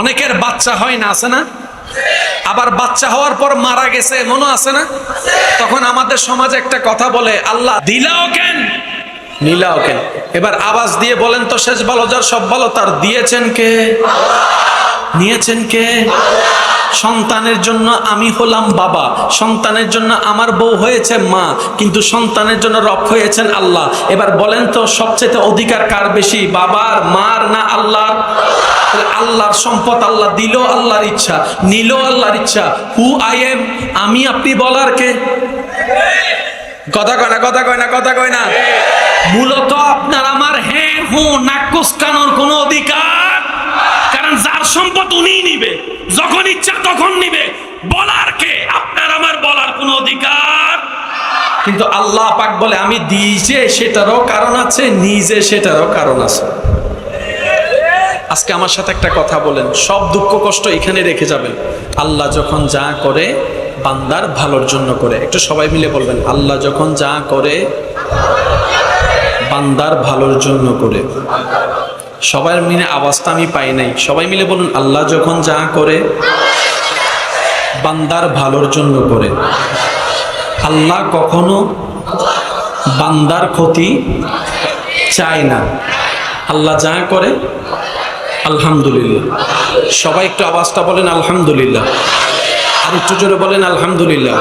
অনেকের বাচ্চা হয় না, আছে না? আবার বাচ্চা হওয়ার পর মারা গেছে এমনও আছে না? তখন আমাদের সমাজে একটা কথা বলে, আল্লাহ, দিলাও কেন? নিলাও কেন? এবার আওয়াজ দিয়ে বলেন তো, শেষ ভালো, যার সব ভালো, তার দিয়েছেন কে? নিয়েছেন কে? সন্তানের জন্য আমি হলাম বাবা, সন্তানের জন্য আমার বউ হয়েছে মা, কিন্তু সন্তানের জন্য রব হয়েছেন আল্লাহ। এবার বলেন তো, সবচেয়ে অধিকার কার বেশি, বাবার, মার না আল্লাহর? আল্লাহর সম্পদ আল্লাহ দিল আল্লাহর ইচ্ছা, নিল আল্লাহর ইচ্ছা। হু আই এম আমি আপনি বলার কে? কথা কয় না, কথা কয় না, কথা কয় না। মূলত আপনার আমার হ্যাঁ হু, নাক কুসকানোর কোনো অধিকার। কারণ যার সম্পদ উনিই নিবে, যখন ইচ্ছা তখন নিবে। বলার কে? আপনার আমার বলার কোনো অধিকার। কিন্তু আল্লাহ পাক বলে, আমি দিয়েছে সেটারও কারণ আছে, নিজে সেটারও কারণ আছে। আজকে আমার সাথে একটা কথা বলেন। সব দুঃখ কষ্ট এখানে রেখে যাবেন। আল্লাহ যখন যা করে, বান্দার ভালোর জন্য করে। একটু সবাই মিলে বলবেন, আল্লাহ যখন যা করে, বান্দার ভালোর জন্য করে। সবার মিলে আওয়াজটা আমি পাই নাই। সবাই মিলে বলুন, আল্লাহ যখন যা করে, বান্দার ভালোর জন্য করে। আল্লাহ কখনো বান্দার ক্ষতি চায় না। আল্লাহ যা করে আলহামদুলিল্লাহ। সবাই একটু আওয়াজটা বলেন, আলহামদুলিল্লাহ। আর একটু জোরে বলেন, আলহামদুলিল্লাহ।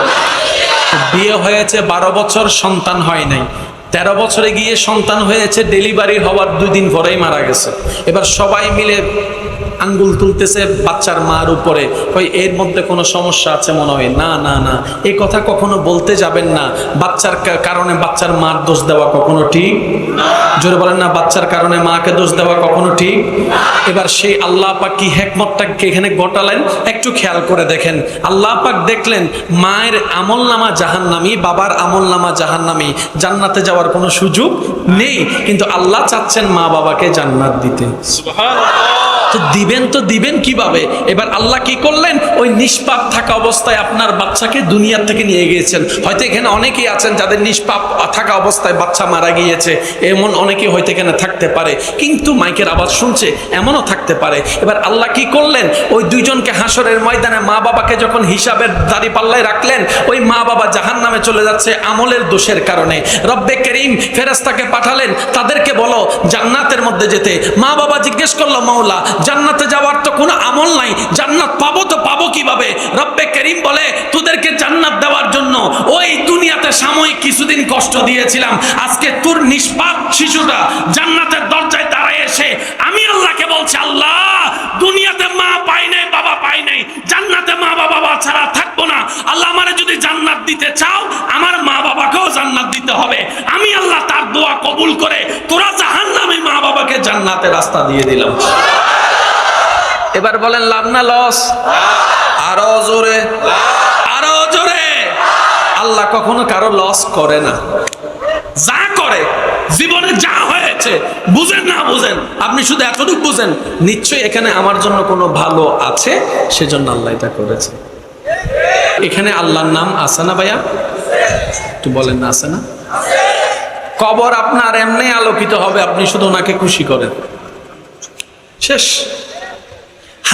বিয়ে হয়েছে বারো বছর, সন্তান হয় নাই। তেরো বছরে গিয়ে সন্তান হয়েছে ডেলিভারি হওয়ার দুই দিন পরেই মারা গেছে। এবার সবাই মিলে আঙ্গুল তুলতেছে বাচ্চার মার উপরে। কই এর মধ্যে কোনো সমস্যা আছে মনে হয়? না না না। এই কথা কখনো বলতে যাবেন না। বাচ্চার কারণে বাচ্চার মার দোষ দেওয়া কখনো ঠিক? জোরে বলেন না, বাচ্চার কারণে মাকে দোষ দেওয়া কখনো ঠিক? এবার সেই আল্লাহ পাক কি হেকমতটাকে এখানে গোটালেন একটু খেয়াল করে দেখেন। আল্লাহ পাক দেখলেন, মায়ের আমল নামা জাহান্নামি, বাবার আমল নামা জাহান্নামি। জান্নাতে যাওয়ার কোনো সুযোগ নেই। কিন্তু আল্লাহ চাচ্ছেন মা বাবাকে জান্নাত দিতে। তো দিবেন তো দিবেন কীভাবে? এবার আল্লাহ কি করলেন? ওই নিষ্পাপ থাকা অবস্থায় আপনার বাচ্চাকে দুনিয়ার থেকে নিয়ে গিয়েছেন। হয়তো এখানে অনেকেই আছেন যাদের নিষ্পাপ থাকা অবস্থায় বাচ্চা মারা গিয়েছে। এমন অনেকে হয়তো এখানে থাকতে পারে। কিন্তু মাইকের আওয়াজ শুনছে, এমনও থাকতে পারে। এবার আল্লাহ কি করলেন? ওই দুইজনকে হাসরের ময়দানে মা বাবাকে যখন হিসাবের দাড়ি পাল্লায় রাখলেন, ওই মা বাবা জাহান নামে চলে যাচ্ছে আমলের দোষের কারণে। রব্বে করিম ফেরেস্তাকে পাঠালেন, তাদেরকে বলো, জান্নাতের মধ্যে যেতে। মা বাবা জিজ্ঞেস করল, মাওলা জান্নাতে যাওয়ার তো কোনো আমল নাই। জান্নাত পাবো তো পাবো কীভাবে? রব্বে করিম বলে, তোদেরকে জান্নাত দেওয়ার জন্য ওই দুনিয়াতে সাময়িক কিছুদিন কষ্ট দিয়েছিলাম। আজকে তোর নিষ্পাপ শিশুটা জান্নাতের দরজায় দাঁড়ায় এসে আমি আল্লাহকে বলছি, আল্লাহ, দুনিয়াতে মা পাই নাই, বাবা পাই নাই। জান্নাতে মা বাবা ছাড়া থাকব না। আল্লাহ আমারে যদি জান্নাত দিতে চাও, আমার মা বাবাকেও জান্নাত দিতে হবে। আমি আল্লাহ তার দোয়া কবুল করে তোরা জাহান্নামে মা বাবাকে জান্নাতের রাস্তা দিয়ে দিলাম। এবার বলেন, লাভ না লস? আরও জোরে। আরও জোরে। আল্লাহ কখনো কারও লস করে না। যা করে, জীবনে যা হয়েছে, বুঝেন না বুঝেন, আপনি শুধু এতটুকু বুঝেন, নিশ্চয়ই এখানে আমার জন্য কোনো ভালো আছে? সেজন্য আল্লাহ এটা করেছে। এখানে আল্লাহর নাম আছে না ভাইয়া? একটু বলেন না আছে না? কবর আপনার এমনি আলোকিত হবে, আপনি শুধু ওনাকে খুশি করেন। শেষ।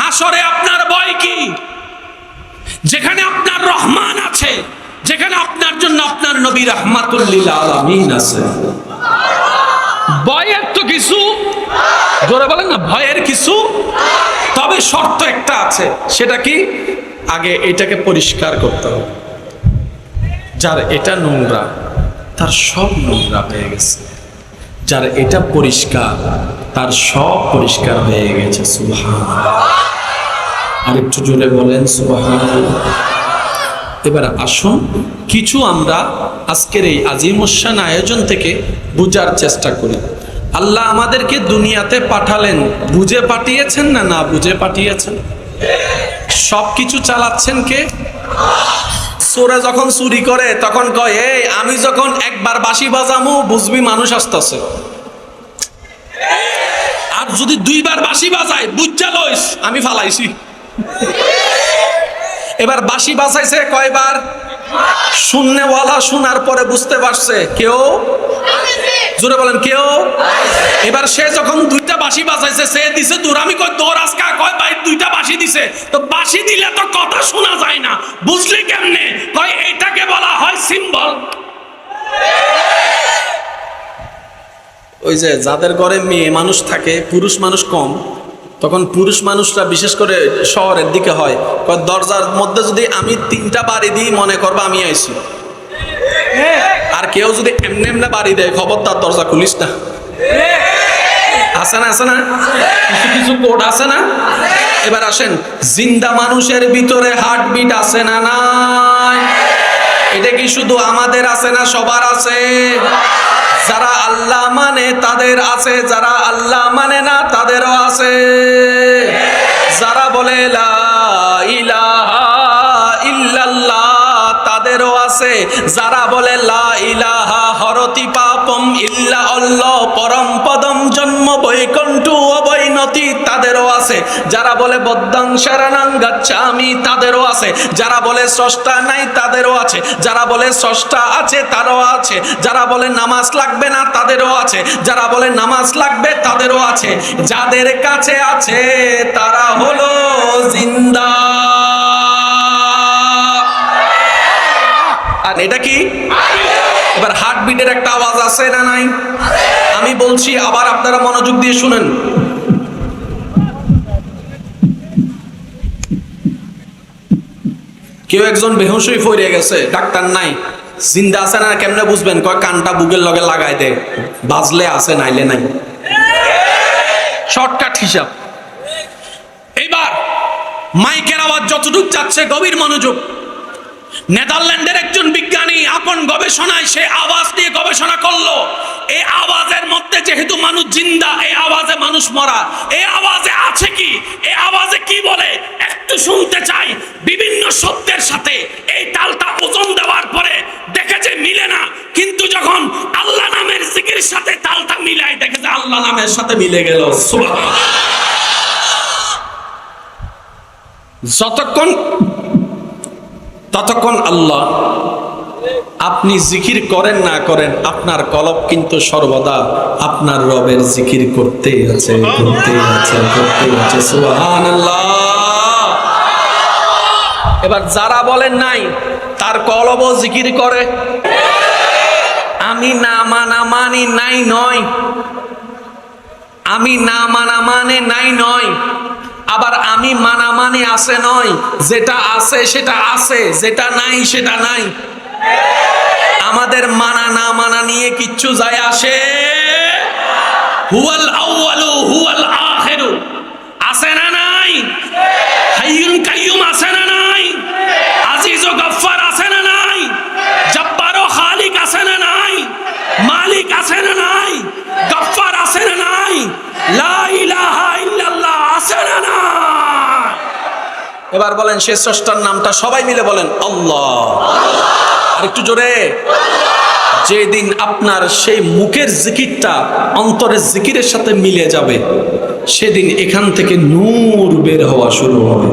হাসরে আপনার ভয় কি? যেখানে আপনার রহমান আছে, যেখানে আপনার জন্য আপনার নবী রহমাতুল্লিল আছে। ভয়ের তো কিছু? জোরে বলেন না, ভয়ের কিছু? তবে শর্ত একটা আছে, সেটা কি? আগে এটাকে পরিষ্কার করতে হবে। যার এটা নোংরা, তার সব নোংরা হয়ে গেছে। যার এটা পরিষ্কার, তার সব পরিষ্কার হয়ে গেছে আর একটু জোরে বলেন এবার আসুন, কিছু আমরা আজকের এই আজিমুসান আয়োজন থেকে বুঝার চেষ্টা করি। আল্লাহ আমাদেরকে দুনিয়াতে পাঠালেন, বুঝে পাঠিয়েছেন না না বুঝে পাঠিয়েছেন? সব কিছু চালাচ্ছেন কে? চোরে যখন চুরি করে, তখন কয়, এই, আমি যখন একবার বাঁশি বাজামু, বুঝবি মানুষ আসতেছে। আর যদি দুইবার বাঁশি বাজায়, বুঝা লইস, আমি ফালাইছি। এবার বাঁশি বাজাইছে কয়বার? শূন্যওয়ালা শোনার পরে বুঝতে পারছে। কেউ? জোরে বলেন, কেউ? এবার সে যখন দুইটা বাঁশি বাজাইছে, সে দিছে দূর। আমি কই, তোর আজকা কয় ভাই দুইটা বাঁশি দিছে? তো বাঁশি দিলে তো কথা শোনা যায় না। বুঝলি কেমনে? কয় এটাকে বলা হয় সিম্বল। ওই যে যাদের ঘরে মেয়ে মানুষ থাকে, পুরুষ মানুষ কম তখন পুরুষ মানুষরা বিশেষ করে শহরের দিকে হয় দরজার মধ্যে যদি আমি তিনটা বাড়ি দিই, মনে করব আমি আইছি। আর কেউ যদি এমনি এমনি বাড়ি দেয় খবর তার দরজা খুলিস না। আছে না আছে না? কিছু কিছু কোড আছে না? এবার আসেন, জিন্দা মানুষের ভিতরে হার্টবিট আছে না নাই? এটা কি শুধু আমাদের আছে না সবার আছে? যারা আল্লাহ মানে তাদের আছে, যারা আল্লাহ মানে না তাদেরও আছে। যারা বলে ইল্লাল্লাহ তাদেরও আছে। যারা বলে, লা ইলাহা হরতি পাপম ইল্লা অল্লাহ পরম পদম জন্ম বৈকণ্ঠ অবৈনতি তাদেরও আছে। যারা বলে বদ্দাং শরণাং গাচ্ছামি তাদেরও আছে। যারা বলে স্রষ্টা নাই তাদেরও আছে। যারা বলে স্রষ্টা আছে তারও আছে। যারা বলে নামাজ লাগবে না তাদেরও আছে। যারা বলে নামাজ লাগবে তাদেরও আছে। যাদের কাছে আছে তারা হলো জিন্দা। আর এটা কি? হার্টবিটের একটা আওয়াজ আছে না নাই? আমি বলছি, আবার আপনারা মনোযোগ দিয়ে শুনেন। কেউ একজন হয়ে পড়ে গেছে, ডাক্তার নাই। জিন্দা আছে না কেমনে বুঝবেন? কয়, কানটা বুকের লগে লাগাই দে। বাজলে আছে, নাইলে নাই। শর্টকাট হিসাব। এইবার মাইকের আওয়াজ যতটুক যাচ্ছে, গভীর মনোযোগ। নেদারল্যান্ডের একজন বিজ্ঞানী আপন গবেষণায় সে আওয়াজ নিয়ে গবেষণা করল এই আওয়াজের মধ্যে যেহেতু মানুষ জিন্দা এই আওয়াজে মানুষ মরা এই আওয়াজে আছে কি? এই আওয়াজে কি বলে? একটু শুনতে চাই। বিভিন্ন শব্দের সাথে এই তালটা ওজন দেওয়ার পরে দেখে যে মিলে না, কিন্তু যখন আল্লাহ নামের জিকির সাথে তালটা মিলাই, দেখে যে আল্লাহ নামের সাথে মিলে গেল। সুবহানাল্লাহ। যতক্ষণ ততক্ষণ আল্লাহ, আপনি জিকির করেন না করেন, আপনার কলব কিন্তু সর্বদা আপনার রবের জিকির করতে আছে করতে আছে করতে আছে। এবার যারা বলেন নাই, তার কলব জিকির করে। আমি না মানা মানি নাই নয়। আমি না মানা মানে নাই নয়। মানা আছে নয়, যেটা আছে সেটা আছে, যেটা নাই সেটা নাই। আমাদের মানা না মানা নিয়ে কিচ্ছু যায় আসে। হুয়াল আউয়ালু, হুয়াল আখিরু আছে না নাই হাইয়ুন কাইয়ুম আছে না নাই আজিজ ও গফফার আছে না নাই জব্বার ও খালিক আছে না নাই মালিক আছে না নাই গফফার আছে না নাই লা ইলাহা ইল্লাল্লাহ আছে না নাই এবার বলেন, সে স্রষ্টার নামটা সবাই মিলে বলেন, আল্লাহ। আর একটু জোরে। যেদিন আপনার সেই মুখের জিকিরটা অন্তরের জিকিরের সাথে মিলে যাবে, সেদিন এখান থেকে নূর বের হওয়া শুরু হবে।